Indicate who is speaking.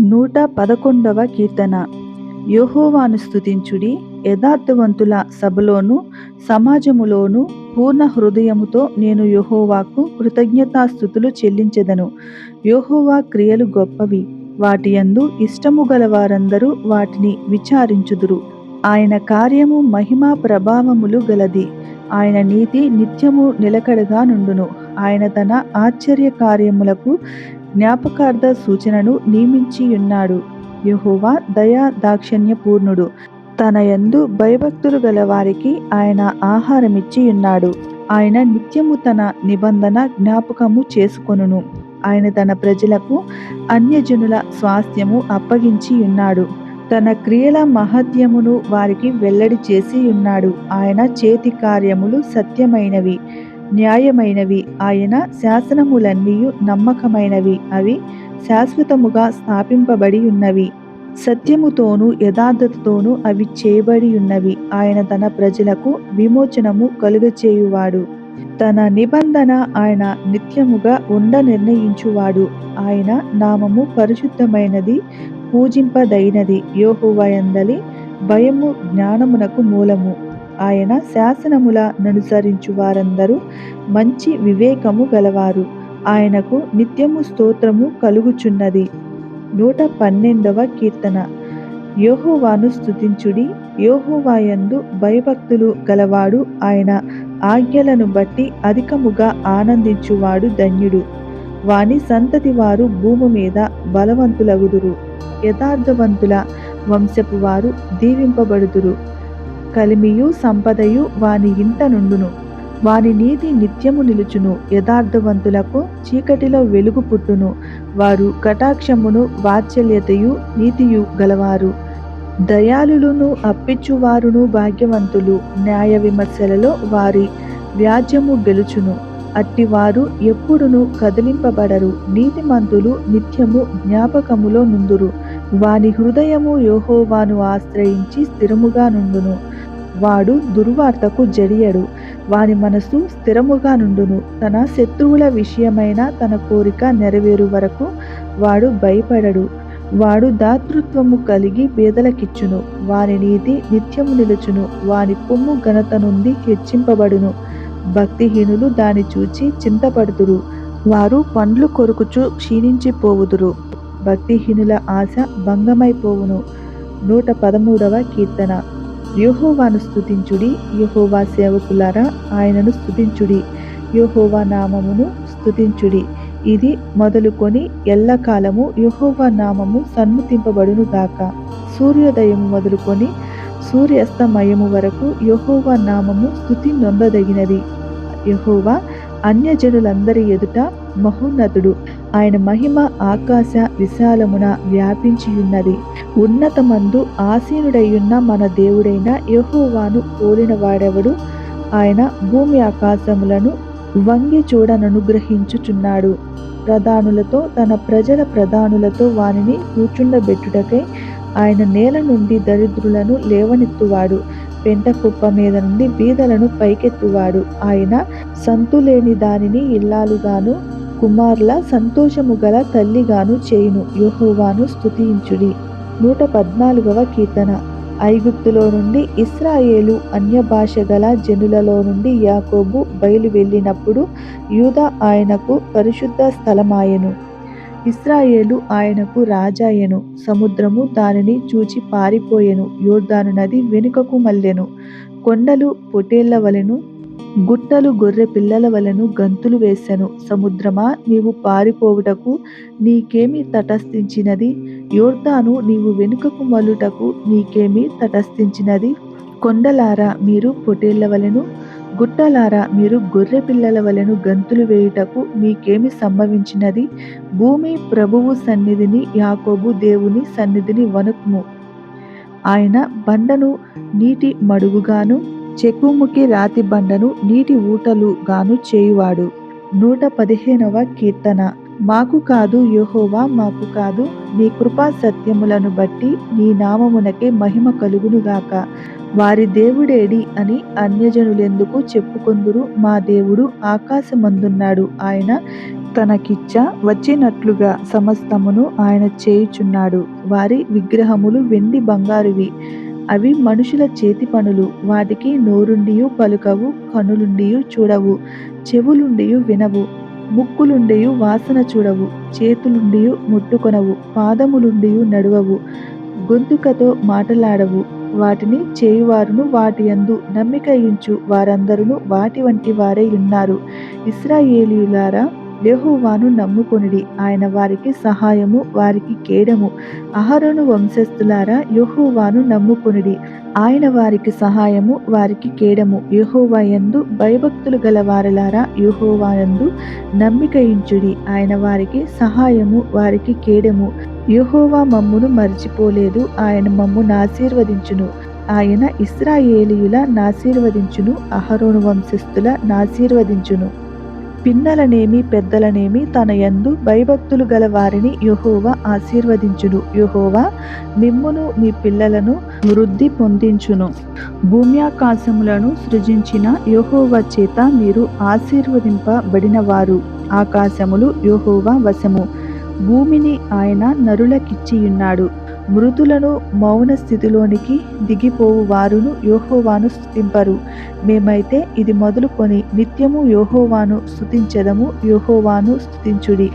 Speaker 1: నూట పదకొండవ కీర్తన. యోహోవాను స్తుతించుడి యథార్థవంతుల సభలోను సమాజములోను పూర్ణ హృదయముతో నేను యోహోవాకు కృతజ్ఞతాస్థుతులు చెల్లించెదను. యోహోవా క్రియలు గొప్పవి వాటి యందు ఇష్టము గల వారందరూ వాటిని విచారించుదురు. ఆయన కార్యము మహిమా ప్రభావములు గలది. ఆయన నీతి నిత్యము నిలకడగా నుండును. ఆయన తన ఆశ్చర్య కార్యములకు జ్ఞాపకార్థ సూచనను నియమించియున్నాడు. యహోవా దయా దాక్షణ్య పూర్ణుడు తన యందు భయభక్తులు గల వారికి ఆయన ఆహారమిచ్చి ఉన్నాడు ఆయన నిత్యము తన నిబంధన జ్ఞాపకము చేసుకొనును. ఆయన తన ప్రజలకు అన్యజనుల స్వాస్థ్యము అప్పగించి ఉన్నాడు తన క్రియల మహత్యమును వారికి వెల్లడి చేసి ఉన్నాడు ఆయన చేతి కార్యములు సత్యమైనవి. న్యాయమైనవి. ఆయన శాసనములన్నీ నమ్మకమైనవి. అవి శాశ్వతముగా స్థాపింపబడి ఉన్నవి సత్యముతోనూ యథార్థతతోనూ అవి చేయబడి ఉన్నవి ఆయన తన ప్రజలకు విమోచనము కలుగచేయువాడు. తన నిబంధన ఆయన నిత్యముగా ఉండ నిర్ణయించువాడు. ఆయన నామము పరిశుద్ధమైనది పూజింపదైనది యోహువయందలి భయము జ్ఞానమునకు మూలము. ఆయన శాసనముల ననుసరించు వారందరూ మంచి వివేకము గలవారు. ఆయనకు నిత్యము స్తోత్రము కలుగుచున్నది. నూట పన్నెండవ కీర్తన. యోహోవాను స్తుతించుడి. యోహోవాయందు భయభక్తులు గలవాడు ఆయన ఆజ్ఞలను బట్టి అధికముగా ఆనందించువాడు ధన్యుడు. వాని సంతతి వారు భూమి మీద బలవంతులగుదురు. యథార్థవంతుల వంశపు వారు దీవింపబడుదురు. కలిమియు సంపదయు వాని ఇంట నుండును. వాని నీతి నిత్యము నిలుచును. యథార్థవంతులకు చీకటిలో వెలుగు పుట్టును. వారు కటాక్షమును వాత్సల్యతయు నీతియు గలవారు. దయాళులను అప్పిచ్చువారును భాగ్యవంతులు. న్యాయ విమర్శలలో వారి వ్యాజ్యము గెలుచును. అట్టివారు ఎప్పుడును కదిలింపబడరు. నీతిమంతులు నిత్యము జ్ఞాపకములో నుందురు. వాని హృదయము యోహోవాను ఆశ్రయించి స్థిరముగా నుండును. వాడు దుర్వార్తకు జడియడు. వాని మనసు స్థిరముగా నుండును. తన శత్రువుల విషయమైన తన కోరిక నెరవేరు వరకు వాడు భయపడడు. వాడు దాతృత్వము కలిగి పేదలకిచ్చును వాని నీతి నిత్యము నిలుచును. వాని కొమ్ము ఘనత నుండి హెచ్చింపబడును. భక్తిహీనులు దాని చూచి చింతపడుదురు. వారు పండ్లు కొరుకుచు క్షీణించిపోవుదురు. భక్తిహీనుల ఆశ భంగమైపోవును. నూట పదమూడవ కీర్తన. యోహోవాను స్తుతించుడి. యోహోవా సేవకులారా ఆయనను స్తుతించుడి. యోహోవా నామమును స్థుతించుడి ఇది మొదలుకొని ఎల్లకాలము యహోవా నామము సన్ముతింపబడును గాక. సూర్యోదయము మొదలుకొని సూర్యాస్తమయము వరకు యహోవా నామము స్థుతి నొందదగినది. యహోవా అన్యజనులందరి ఎదుట మహోన్నతుడు. ఆయన మహిమ ఆకాశ విశాలమున వ్యాపించి ఉన్నది ఉన్నతమందు ఆసీనుడయ్యున్న మన దేవుడైన యెహోవాను పోలిన వాడెవడు? ఆయన భూమి ఆకాశములను వంగి చూడననుగ్రహించుచున్నాడు ప్రధానులతో తన ప్రజల ప్రధానులతో వానిని కూర్చుండబెట్టుటకై ఆయన నేల నుండి దరిద్రులను లేవనెత్తువాడు. పెంట కుప్ప మీద నుండి బీదలను పైకెత్తువాడు. ఆయన సంతులేని దానిని ఇల్లాలుగాను కుమారుల సంతోషము గల తల్లిగాను చేయును. యోహోవాను స్థుతించుడి నూట పద్నాలుగవ కీర్తన. ఐగుప్తులో నుండి ఇస్రాయేలు అన్య భాష గల జనులలో నుండి యాకోబు బయలు వెళ్ళినప్పుడు యూద ఆయనకు పరిశుద్ధ స్థలమాయెను. ఇస్రాయేలు ఆయనకు రాజాయెను. సముద్రము దానిని చూచి పారిపోయెను. యోర్దాను నది వెనుకకు మల్లెను. కొండలు పొటేళ్ళ వలెను గుట్టలు గొర్రె పిల్లల వలను గంతులు వేసెను. సముద్రమా? నీవు పారిపోవుటకు నీకేమి తటస్థించినది? యోర్దాను నీవు వెనుకకు మలుటకు నీకేమి తటస్థించినది? కొండలారా మీరు పొటేళ్ళ వలెను? గుట్టలారా మీరు గొర్రె పిల్లల వలెను గంతులు వేయుటకు మీకేమి సంభవించినది? భూమి ప్రభువు సన్నిధిని యాకోబు దేవుని సన్నిధిని వణుకుము. ఆయన బండను నీటి మడుగుగాను చెక్కుముకి రాతి బండను నీటి ఊటలు గాను చేయువాడు. నూట పదిహేనవ కీర్తన. మాకు కాదు యోహోవా మాకు కాదు నీ కృపా సత్యములను బట్టి నీ నామమునకే మహిమ కలుగునుగాక వారి దేవుడేడి అని అన్యజనులెందుకు చెప్పుకొందురు? మా దేవుడు ఆకాశమందున్నాడు. ఆయన తనకిచ్చ వచ్చినట్లుగా సమస్తమును ఆయన చేయుచున్నాడు. వారి విగ్రహములు వెండి బంగారువి. అవి మనుషుల చేతి పనులు. వాటికి నోరుండియు పలుకవు కనులుండియు చూడవు చెవులుండియు వినవు ముక్కులుండియు వాసన చూడవు చేతులుండియు ముట్టుకొనవు పాదములుండియు నడువవు గొంతుకతో మాటలాడవు. వాటిని చేయువారును వాటి యందు నమ్మిక వారందరూ వాటి వంటి వారే ఉన్నారు ఇస్రాయేలీయులారా యహోవాను నమ్ముకొనిడి. ఆయన వారికి సహాయము వారికి కేడము. అహరోను వంశస్థులారా యహోవాను నమ్ముకొనిడి. ఆయన వారికి సహాయము వారికి కేడము. యహోవాయందు భయభక్తులు గల వారలారా యహోవాయందు నమ్మిక ఆయన వారికి సహాయము వారికి కేడము. యహోవా మమ్మును మర్చిపోలేదు ఆయన మమ్మును ఆశీర్వదించును ఆయన ఇస్రాయేలీయుల నాశీర్వదించును అహరోను వంశస్థుల నాశీర్వదించును. పిన్నలనేమి పెద్దలనేమి తన యందు భయభక్తులు గల వారిని యహోవా ఆశీర్వదించును. యహోవా మిమ్మును మీ పిల్లలను వృద్ధి పొందించును. భూమ్యాకాశములను సృజించిన యెహోవా చేత మీరు ఆశీర్వదింపబడిన వారు ఆకాశములు యహోవా వశము. భూమిని ఆయన నరులకిచ్చియున్నాడు. మృతులను మౌన స్థితిలోనికి దిగిపోవు వారును యోహోవాను స్థుతింపరు మేమైతే ఇది మొదలుకొని నిత్యము యోహోవాను స్థుతించదము యోహోవాను స్థుతించుడి